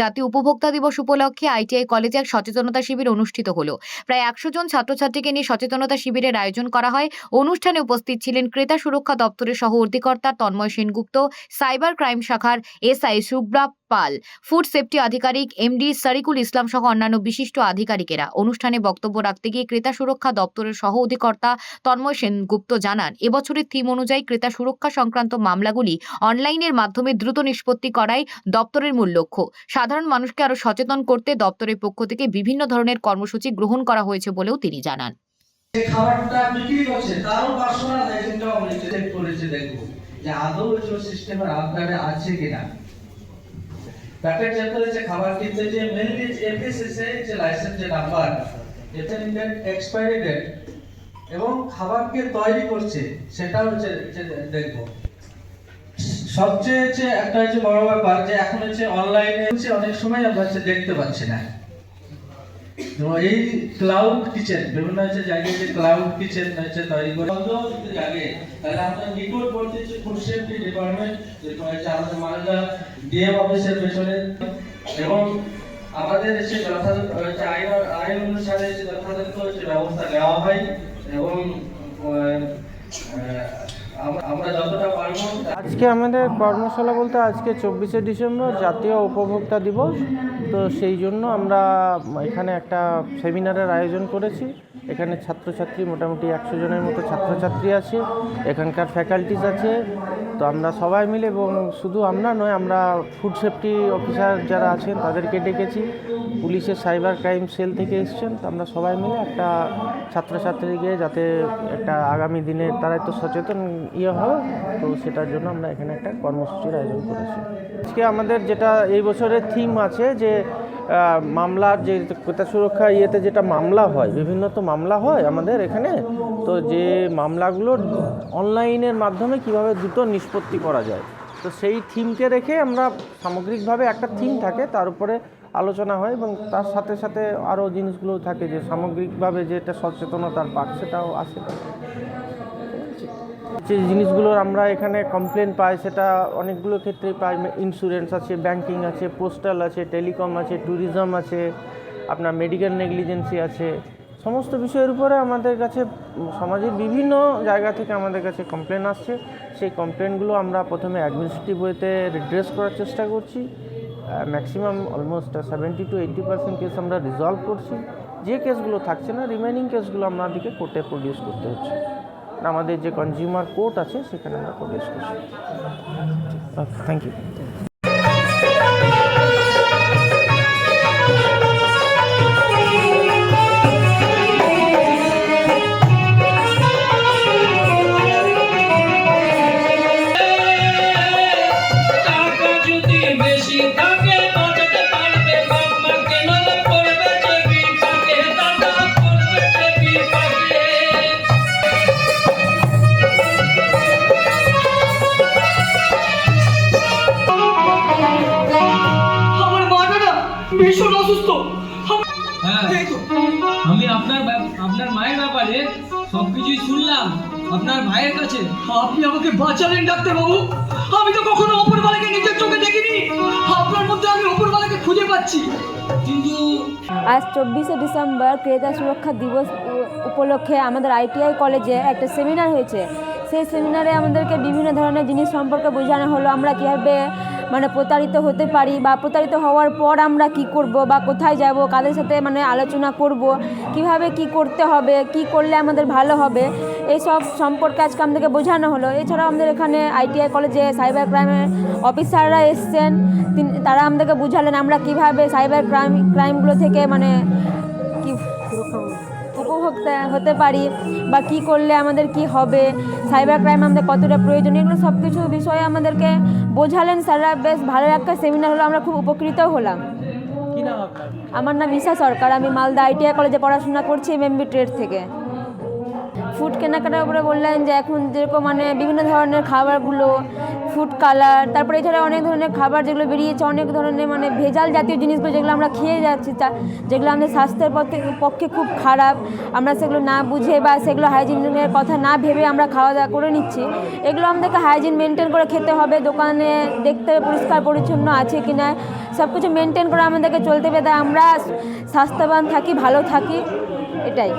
জাতীয় উপভোক্তা দিবস উপলক্ষে আইটিআই কলেজে এক সচেতনতা শিবির অনুষ্ঠিত হলো। প্রায় একশো জন ছাত্রছাত্রীকে নিয়ে সচেতনতা শিবিরের আয়োজন করা হয়। অনুষ্ঠানে উপস্থিত ছিলেন ক্রেতা সুরক্ষা দপ্তরের সহ অধিকর্তা তন্ময় সেনগুপ্ত, সাইবার ক্রাইম শাখার SI Subhra Pal, food safety আধিকারিক এমডি সারিকুল ইসলাম সহ অন্যান্য বিশিষ্ট আধিকারিকেরা। অনুষ্ঠানে বক্তব্য রাখতে গিয়ে ক্রেতা সুরক্ষা দপ্তরের সহ অধিকর্তা তন্ময় সেনগুপ্ত জানান, এবছরের থিম অনুযায়ী ক্রেতা সুরক্ষা সংক্রান্ত মামলাগুলি অনলাইনের মাধ্যমে দ্রুত নিষ্পত্তি করাই দপ্তরের মূল লক্ষ্য। সাধারণ মানুষকে আরও সচেতন করতে দপ্তরের পক্ষ থেকে বিভিন্ন ধরনের কর্মসূচি গ্রহণ করা হয়েছে বলেও তিনি জানান। এবং খাবারকে তৈরি করছে, সেটাও হচ্ছে দেখব। সবচেয়ে হচ্ছে একটা হচ্ছে বড় ব্যাপার যে এখন হচ্ছে অনলাইনে হচ্ছে অনেক সময় আমরা হচ্ছে দেখতে পাচ্ছি না। এই ক্লাউড কিচেন বিভিন্ন হচ্ছে জায়গায় যে ক্লাউড কিচেন হচ্ছে তৈরি করে লাগে, তাহলে আমরা নিকটবর্তী যে ফুড সেফটি ডিপার্টমেন্ট যেটা হচ্ছে আমাদের মালদা ডিএম অফিসের পেছনে। এবং আমাদের হচ্ছে যথাযথ আইন আইন অনুসারে যথাযথ ব্যবস্থা নেওয়া হয়। এবং আজকে আমাদের কর্মশালা বলতে আজকে চব্বিশে ডিসেম্বর, জাতীয় উপভোক্তা দিবস। তো সেই জন্য আমরা এখানে একটা সেমিনারের আয়োজন করেছি। এখানে ছাত্রছাত্রী, মোটামুটি একশো জনের মতো ছাত্রছাত্রী আছে, এখানকার ফ্যাকাল্টিস আছে। তো আমরা সবাই মিলে এবং শুধু আমরা নয়, আমরা ফুড সেফটি অফিসার যারা আছেন তাদেরকে ডেকেছি। পুলিশের সাইবার ক্রাইম সেল থেকে এসছেন। তো আমরা সবাই মিলে একটা ছাত্রছাত্রীকে যাতে একটা আগামী দিনে তারা একটু সচেতন ইয়ে হয় তো সেটার জন্য আমরা এখানে একটা কর্মসূচির আয়োজন করেছি। আজকে আমাদের যেটা এই বছরের থিম আছে যে মামলার যে ক্রেতা সুরক্ষা ইয়েতে যেটা মামলা হয়, বিভিন্ন তো মামলা হয় আমাদের এখানে, তো যে মামলাগুলো অনলাইনের মাধ্যমে কীভাবে দ্রুত নিষ্পত্তি করা যায়, তো সেই থিমকে রেখে আমরা সামগ্রিকভাবে একটা থিম থাকে, তার উপরে আলোচনা হয় এবং তার সাথে সাথে আরও জিনিসগুলো থাকে যে সামগ্রিকভাবে যেটা সচেতনতার পাক সেটাও আসে। যে জিনিসগুলোর আমরা এখানে কমপ্লেন পাই, সেটা অনেকগুলো ক্ষেত্রেই পাই। ইন্স্যুরেন্স আছে ব্যাংকিং আছে পোস্টাল আছে টেলিকম আছে ট্যুরিজম আছে, আপনার মেডিকেল নেগলিজেন্সি আছে। সমস্ত বিষয়ের উপরে আমাদের কাছে, সমাজের বিভিন্ন জায়গা থেকে আমাদের কাছে কমপ্লেন আসছে। সেই কমপ্লেনগুলো আমরা প্রথমে অ্যাডমিনিস্ট্রেটিভ ওয়েতে রিড্রেস করার চেষ্টা করছি। Maximum almost seventy to eighty percent case আমরা রিজলভ করছি। যে কেসগুলো থাকছে না রিমেনিং কেসগুলো আমাদেরকে কোর্টে প্রডিউস করতে হচ্ছে। আমাদের যে কনজিউমার কোর্ট আছে সেখানে আমরা প্রবেশ করছি। থ্যাংক ইউ ভীষণ অসুস্থ। হ্যাঁ। আমি আপনার আপনার মায়ের ব্যাপারে সবকিছুই শুনলাম আপনার ভাইয়ের কাছে। আপনি আমাকে বাঁচালেন ডাক্তারবাবু। আমি তো কখনো অপরবালাকে নিজের চোখে দেখিনি। আপনার মধ্যে আমি অপরবালাকে খুঁজে পাচ্ছি। কিন্তু আজ চব্বিশে ডিসেম্বর ক্রেতা সুরক্ষা দিবস উপলক্ষে আমাদের আইটিআই কলেজে একটা সেমিনার হয়েছে। সেই সেমিনারে আমাদেরকে বিভিন্ন ধরনের জিনিস সম্পর্কে বোঝানো হলো। আমরা কীভাবে মানে প্রতারিত হতে পারি বা প্রতারিত হওয়ার পর আমরা কি করব বা কোথায় যাব, কাদের সাথে মানে আলোচনা করব, কীভাবে কি করতে হবে, কি করলে আমাদের ভালো হবে এই সব সম্পর্কে আজকে আমাদেরকে বোঝানো হলো। এছাড়াও আমাদের এখানে আইটিআই কলেজে সাইবার ক্রাইমের অফিসাররা এসছেন। তারা আমাদেরকে বুঝালেন আমরা কীভাবে সাইবার ক্রাইম, ক্রাইমগুলো থেকে মানে কি উপভোক্তা হতে পারি বা কি করলে আমাদের কি হবে, সাইবার ক্রাইম আমাদের কতটা প্রয়োজন এগুলো সব কিছু বিষয়ে আমাদেরকে বোঝালেন স্যাররা বেশ ভালো একটা সেমিনার হলো আমরা খুব উপকৃত হলাম। আমার নাম ঈশা সরকার আমি মালদা আইটিআই কলেজে পড়াশোনা করছি এম এম বি ট্রেড থেকে। ফুড কেনাকাটার উপরে বললেন যে এখন যেরকম মানে বিভিন্ন ধরনের খাবারগুলো ফুড কালার তারপরে এছাড়া অনেক ধরনের খাবার যেগুলো বেরিয়েছে, অনেক ধরনের মানে ভেজাল জাতীয় জিনিসগুলো যেগুলো আমরা খেয়ে যাচ্ছি, তা- যেগুলো আমাদের স্বাস্থ্যের পক্ষে পক্ষে খুব খারাপ, আমরা সেগুলো না বুঝে বা সেগুলো হাইজিনের কথা না ভেবে আমরা খাওয়া দাওয়া করে নিচ্ছি। এগুলো আমাদেরকে হাইজিন মেনটেন করে খেতে হবে, দোকানে দেখতে পরিষ্কার পরিচ্ছন্ন আছে কি না সব কিছু মেনটেন করে আমাদেরকে চলতে হবে, তাই আমরা স্বাস্থ্যবান থাকি, ভালো থাকি, এটাই।